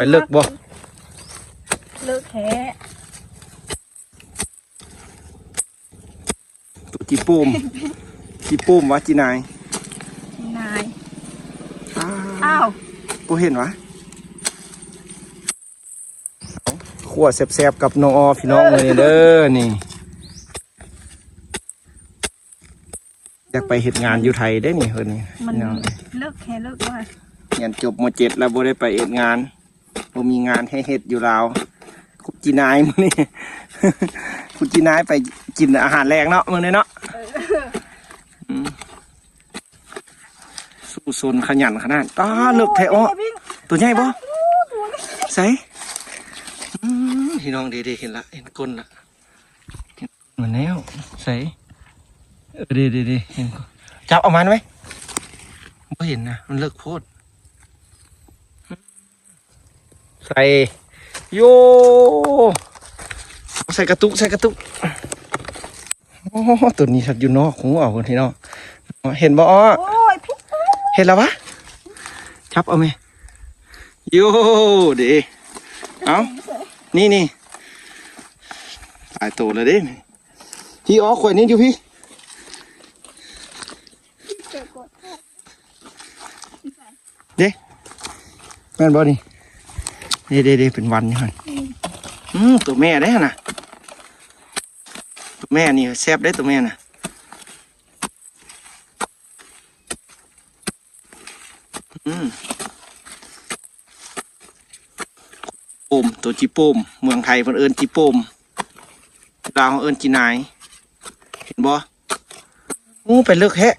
ไปเลิกบ่เลิกแท้ตัวจีโป้มจีโป้มวะจีนายนาย อ้าวบ่เห็นวะขั่วแซ่บๆกับน้องออพี่น้องเลยเด้อนี่อยากไปเฮ็ดงานอยู่ไทยได้นี่เพิ่นนี่มันพี่น้องเลิกแค่เลิกว่าเรียนจบมเจ็ดแล้วบ่ได้ไปเฮ็ดงาน บ่มีงานให้เฮ็ดอยู่ลาวคุจีนายมื้อนี้ คุจีนายไปกินอาหารแรงเนาะมื้อนี้เนาะมสู้ซนขยันขนาดตาเลิกแท้อ้อวิ่งตัวใหญ่บ่ใส่อืมพี่น้องดีๆเห็นละเห็นก้นละเห็นเหมือนแล้วใส่เออดีดีดีเห็นก้นจับเออกมาไหมไม่เห็นนะมันเลิกโพด ใส่โยใส่กระตุกใส่กระตุกโอ้ตัวนี้สัตว์อยู่นอกหูเอาคนที่นอกเห็นบ่อ้อโอ้ยพี่เห็นแล้ววะจับเอาไหมโย่ดีเอานี่นี่ตายตัวเลยเด้นี่พี่อ๋อข่อยนี่อยู่พี่เกิดกดเด้แม่นบ่นี่ เด้เด้เด้เป็นวันนี่ฮะอืมตัวแม่ได้หั่นน่ะตัวแม่นี่แซ่บได้ตัวแม่น่ะอืมปมตัวจีปมเมืองไทยเพิ่นเอิ้นจีปมลาวเอิ้นจีนาย เห็นบ่โอ้เป็นเลิกแฮะ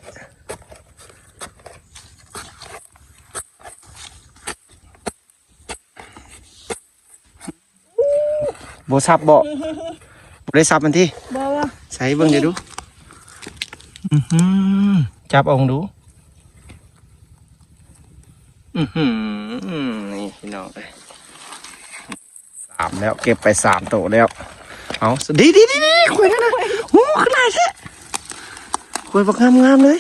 บ่ซับบ่บ่ได้ซับมันที่บอกว่าใส่เบิ่งเดี๋ยวดูอือหือจับเอาดูอือหือนี่พี่น้องเอ้ยสามแล้วเก็บไปสามโตะแล้ว เอาดีดีดีดีคุยนั่นนะโอ้ขนาดแท้คุยบักงามงามๆเลย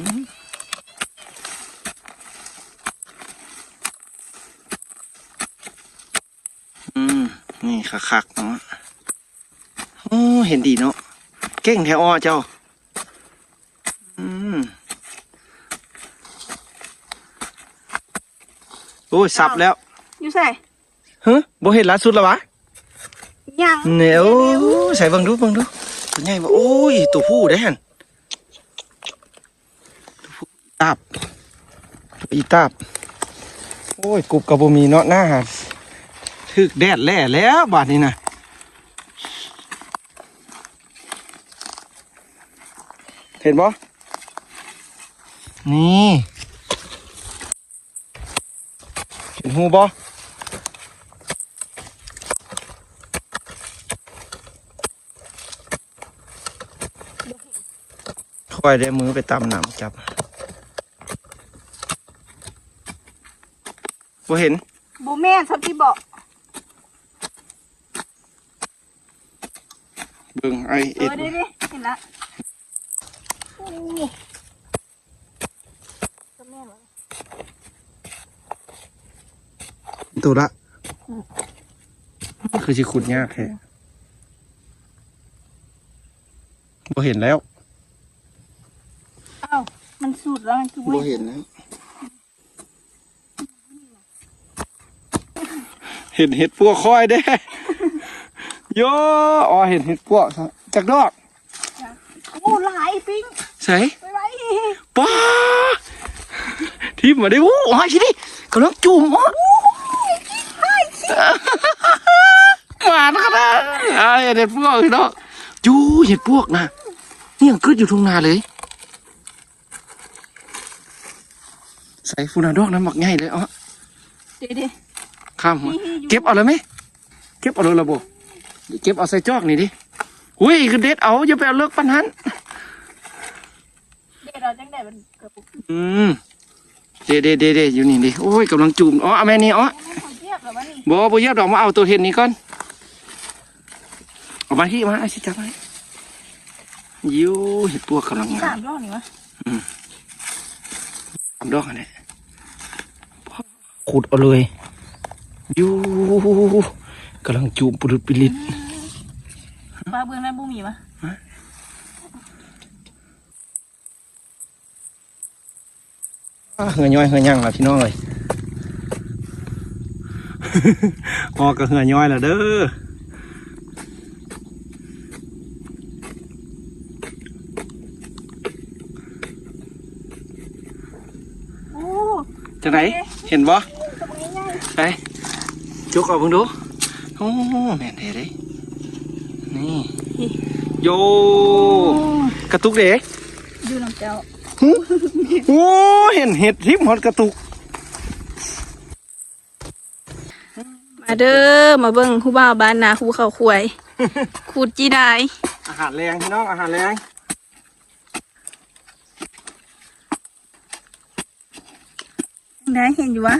อืมอืม นี่ คักๆเนาะโอ้เห็นดีเนาะเก่งแท้อ้อเจ้า อืมโอ้ยสับแล้วอยู่ใส่เฮ้ยบ่เห็นล่าสุดแล้ววะยังเนี่ยโอ้ใส่เบิ่งดูเบิ่งดูตัวใหญ่บ่โอ้ยตัวผู้ได้หั่นตัวผู้อีตาบตัวอีตาบโอ้ยกบกับบ่มีเนาะหน้าหาด ถึกแดดแล่แล้วบาดนี้นะเห็นบ่นี่เห็นหูบ่ค่อยได้มือไปตำหนำจับบ่เห็นบูแม่นสักที่บอก เบิ่งไอเอเอ็ดอได้ดิเห็นละนี่ก็แม่นวะตัวละ คือสิขุดยากแค่บ่เห็นแล้วอ้าวมันสุดแล้วมันคือบ่บุ้ยเห็นแล้วเห็นเห็ดพวกคอยได้ โยอ๋อเห็นเห็ดพวกจากดอกโอ้หลายปิ้งใส่ไปไว้ป้าทีมมาได้โอ้ยชิดิกำลังจุ่มอ๋อหวานขนาดอ่าเห็ดพวกพี่น้องจูเห็ดพวกนะนี่ยังขึ้นอยู่ทุ่งนาเลย ใส่ฟูนาดอกน้ำหมักง่ายเลยอ๋อเดี๋ยวดิข้ามหัวเก็บเอาเลยไหมเก็บเอาเลยละโบ เก็บเอาใส่จอกนี่ดิอุ้ยคือเด็ดเอาอย่าไปเอาเลิกปันหันเดี๋ยวเราจังได้มันเกือบอืมเดเดเดเดอยู่นี่ดิโอ้ยกำลังจุ่มอ๋อเอาแม่นี่อ๋อเขาเทียบแล้ววะนี่บอบเยียบดอกมาเอาตัวเห็นนี้ก่อนเอามาที่มาไอ้ชิจับไว้ยิวเห็ดปวกกำลังงาสามมรอบนี่วะทำดอกอันนี้ขุดเอาเลยอยู่กำลังจูบปลุดปิลิตปลาเบื้องนั้นบุมีปะอะเหือย่อยเหือย่างละพี่น้องเลยออกกับเหือย่อยละเด้อโอ้จังไหนเห็นบ่ตรงนี้ง่ายไปจุกเอาเพิ่งดู โอ้แม่นเด้เด้นี่โยกระตุกเด็กดูน้ำเจ้าโอ้เห็นเห็ดทิพหอดกระตุก มาเด้อมาเบิ่งคู่บ่าวบ้านนาคู่เขาควายขูดจีได้อาหารแรงพี่น้องอาหารแรงได้เห็นอยู่วะ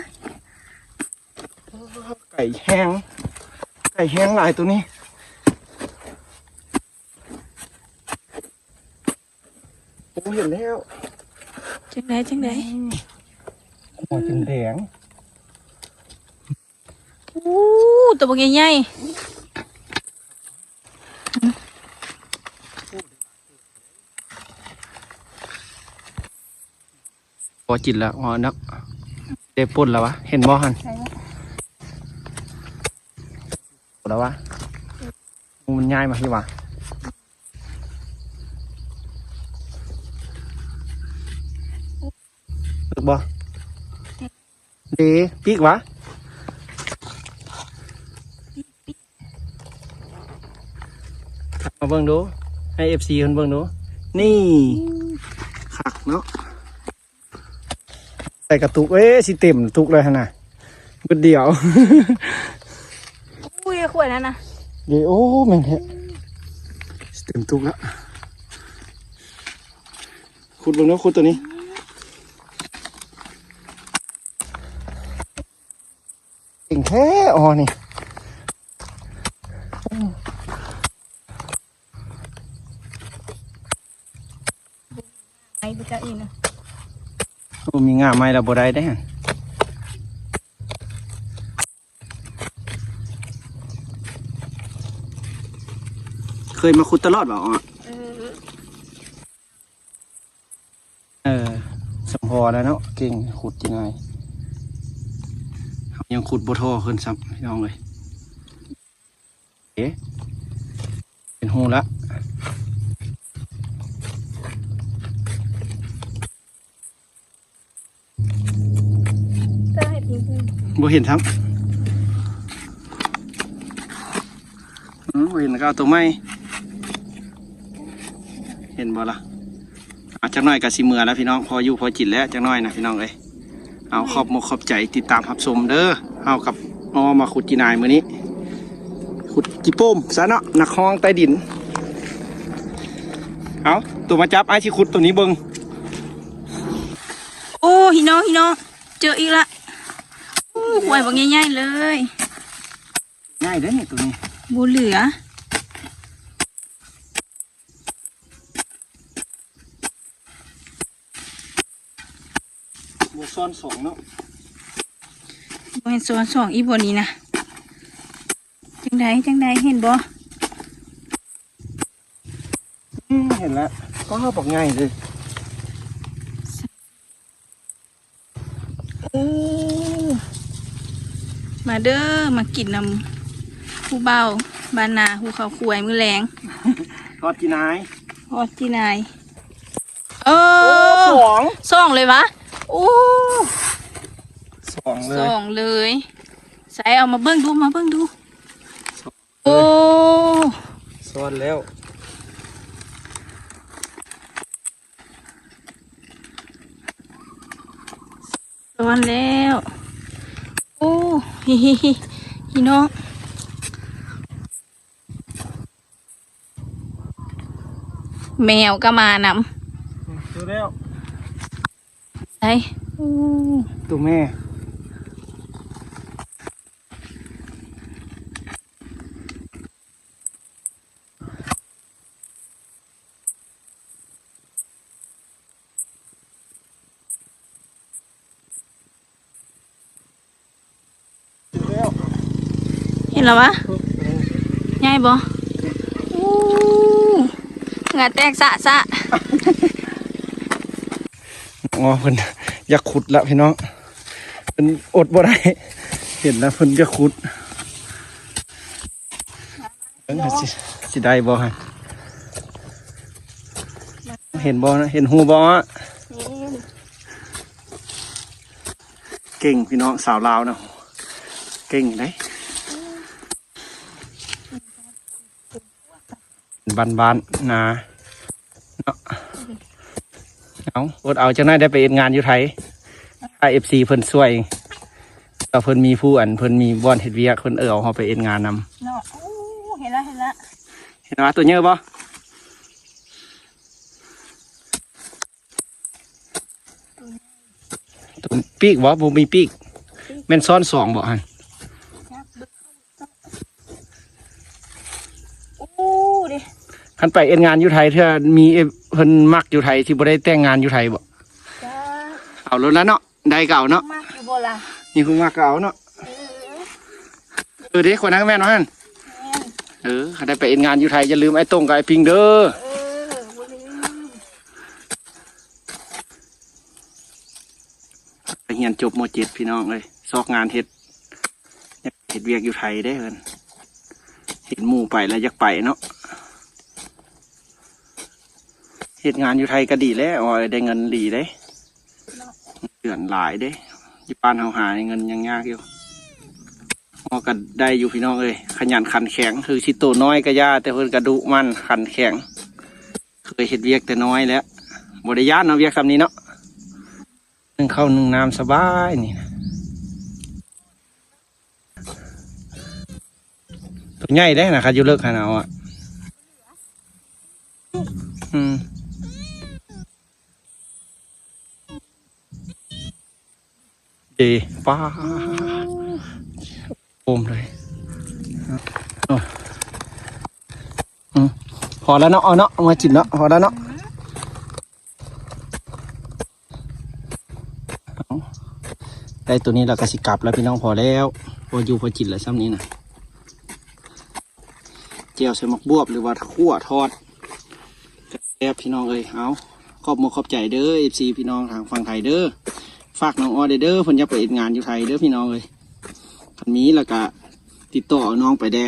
ไก่แห้งไก่แห้งหลายตัวนี้โอ้เห็นแล้วจังไดจังไดหัวจนแดงโอ้ตัวบกใหญ่พอจิตแล้วอ๋อนักเด็ปุ่นแล้ววะ เห็นบ่หันๆใช่ไหม แล้ววะมันง่ายมาพี่วะตึกบ่ดีปีกวะมาเบิ่งดู ให้เอฟซีคนเบิ่งดู นี่ขักเนาะใส่กระตุก เอ้ยสิเต็มตุกเลยหั่นน่ะเบิดเดียว ยขวดนั่นนะเดี๋ยวโอ้แม่งแฮะเต็มตุกแล้วขุดเบิ่งเนาะขุดตัวนี้เก่งแท้อ๋อนี่ไอ้บุจ้าอีนะโอ้มีงาไม้แล้วบ่ได้ได้ฮะ เคยมาขุดตลอดเปล่าอ๋อเออเออสมพอแล้วเนาะเก่งขุดยังไงยังขุดบ่ทอขึ้นซ้ำพี่น้องเลยเอ๊ะเป็นหูละก็ให้พิมพ์พิมพ์บ่เห็นซ้ำอืมบ่เห็นแล้วก็เอาตัวไม้เห็นบ่ล่ะอาจักหน่อยกับสิเมือแล้วพี่น้องพออยู่พอจิตแล้วจักหน่อยนะพี่น้องเอ้ยเอาขอบมกขอบใจติดตามรับชมเด้อเอากับออมาขุดจีนายมื้อนี้ ขุดจีโป้มซะเนาะนักห้องใต้ดิน เอาตัวมาจับไอ้ที่ขุดตัวนี้เบิ่งโอ้พี่น้องพี่น้องเจออีกละโอ้ขวดบกใหญ่ๆเลย ง่ายเด้อนี่ตัวนี้บูเหลือ ซ้อนสองเนาะบเห็นโซนสองอีบนี้นะจังไดจังไดเห็นบ่อืมเห็นแล้วก็บอกง่ายเลยมาเด้อมากินนำผู้เบาบานาผู้เขาควยมือแรงทอดจีนายพอที่นายเออสองสองเลยวะ โอ้สองเลสยองเลยใส่เอามาเบิ้งดูมาเบิ้งดู โอ้ซ้อนแล้วร้อนแล้ว โอ้ฮิฮิฮิพี่น้องแมวก็มานดูแล้วำใส่โอ้ตัวแม่เห็นแล้ววะใหญ่บ่อู้งาแตกสะสะ อ๋อเพิ่นอยากขุดละพี่น้องเพิ่นอดบ่ได้เห็นแล้วเพิ่นจะขุดเพิ่นสิสิได้บ่ฮะเห็นบ่นะเห็นหูบ่อะเก่งพี่น้องสาวลาวนะเก่งได้บ้านบ้านๆนาเนาะ เอาอดเอาจังได้ได้ไปเอ็นงานอยู่ไทยถ้าเอฟซีเพิ่นช่วยก็เพิ่นมีผู้อันเพิ่นมีบอนเฮ็ดเวียกเพิ่นเออเอาเฮาไปเอ็นงานนำเนาะอู้เห็นแล้วเห็นแล้วเห็นว่าตัวเยอะบ่ตัวปีกบ่บ่มีปีกแม่นซ้อนสองบ่ฮัน อู้ดิ คันไปเอ็นงานอยู่ไทยเทื่อมีเอเพิ่นมักอยู่ไทยที่บ่ได้แต่งงานอยู่ไทยบ่จ้าเอารถแล้วเนาะได้เก่าเนาะมากอยู่บ่ล่ะนี่คุณมักเก่าเนาะเออเออเด็กคนนั้นก็แม่นว่าหั่นแม่นเออคันได้ไปเอ็นงานอยู่ไทยอย่าลืมไอ้ตรงกับไอ้ปิงเด้อเออบ่ลืมไปเรียนจบม .7 พี่น้องเลยซอกงานเฮ็ดอยากเฮ็ดเวียกอยู่ไทยได้เพิ่นเห็นหมู่ไปแล้วอยากไปเนาะ เฮ็ดงานอยู่ไทยก็ดีแล้วอ๋อได้เงินดีเด้เดือนหลายเด้อยู่บ้านเฮาหาเงินยังยากอยู่อ๋อก็ได้อยู่พี่น้องเอ้ยขยันขันแข็งคือสิโตน้อยก็ย่าแต่เพิ่นกระดุมันขันแข็งเคยเฮ็ดเวียกแต่น้อยแล้วบ่ได้ยานเนาะเวียกซำนี้เนาะนึ่งเข้าวนึ่งน้ำสบายนี่นะตัวใหญ่ได้นะครับอยู่เลิกขนาดอะอืม ดีป้าโอมเลยเอาอืมพอแล้วเนาะเอาเนาะมาจิบเนาะพอแล้วเนาะได้ตัวนี้เราก็สิกลับแล้วพี่น้องพอแล้วพออยู่พอจิตแล้วซ้ำนี้นะเจียวใส่หมกบวบหรือว่าขั่วทอดแซ่บพี่น้องเอ้ยเอาขอบมกขอบใจเด้อเอฟซีพี่น้องทางฝั่งไทยเด้อ ฝากน้องออเด้อเด้อเพิ่นอยากไปเอ็ดงานอยู่ไทยเด้อพี่น้องเอ้ยคันนี้แล้วก็ติดต่อน้องไปแด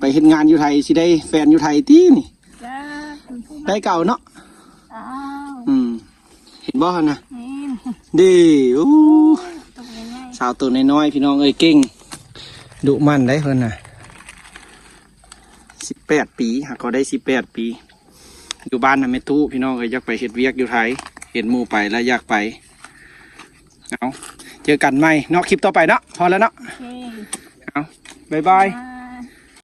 ไปเฮ็ดงานอยู่ไทยสิได้แฟนอยู่ไทยตีนี่จ้าคุณผู้มาได้เก่าเนาะอ้าวอืม เห็นบ่ฮะนะนี่ดีอู้ตรงง่ายสาวตัวน้อยๆพี่น้องเอ้ยเก่งดุมันได้เพิ่นน่ะสิบแปดปีหากก็ได้สิบแปดปี อยู่บ้านน่ะแม่ตู้พี่น้องเอ้ยอยากไปเฮ็ดเวียกอยู่ไทยเห็นหมู่ไปแล้วอยากไป เอาเจอกันใหม่เนาะคลิปต่อไปเนาะพอแล้วเนาะๆโอเคเอาบายบายบาย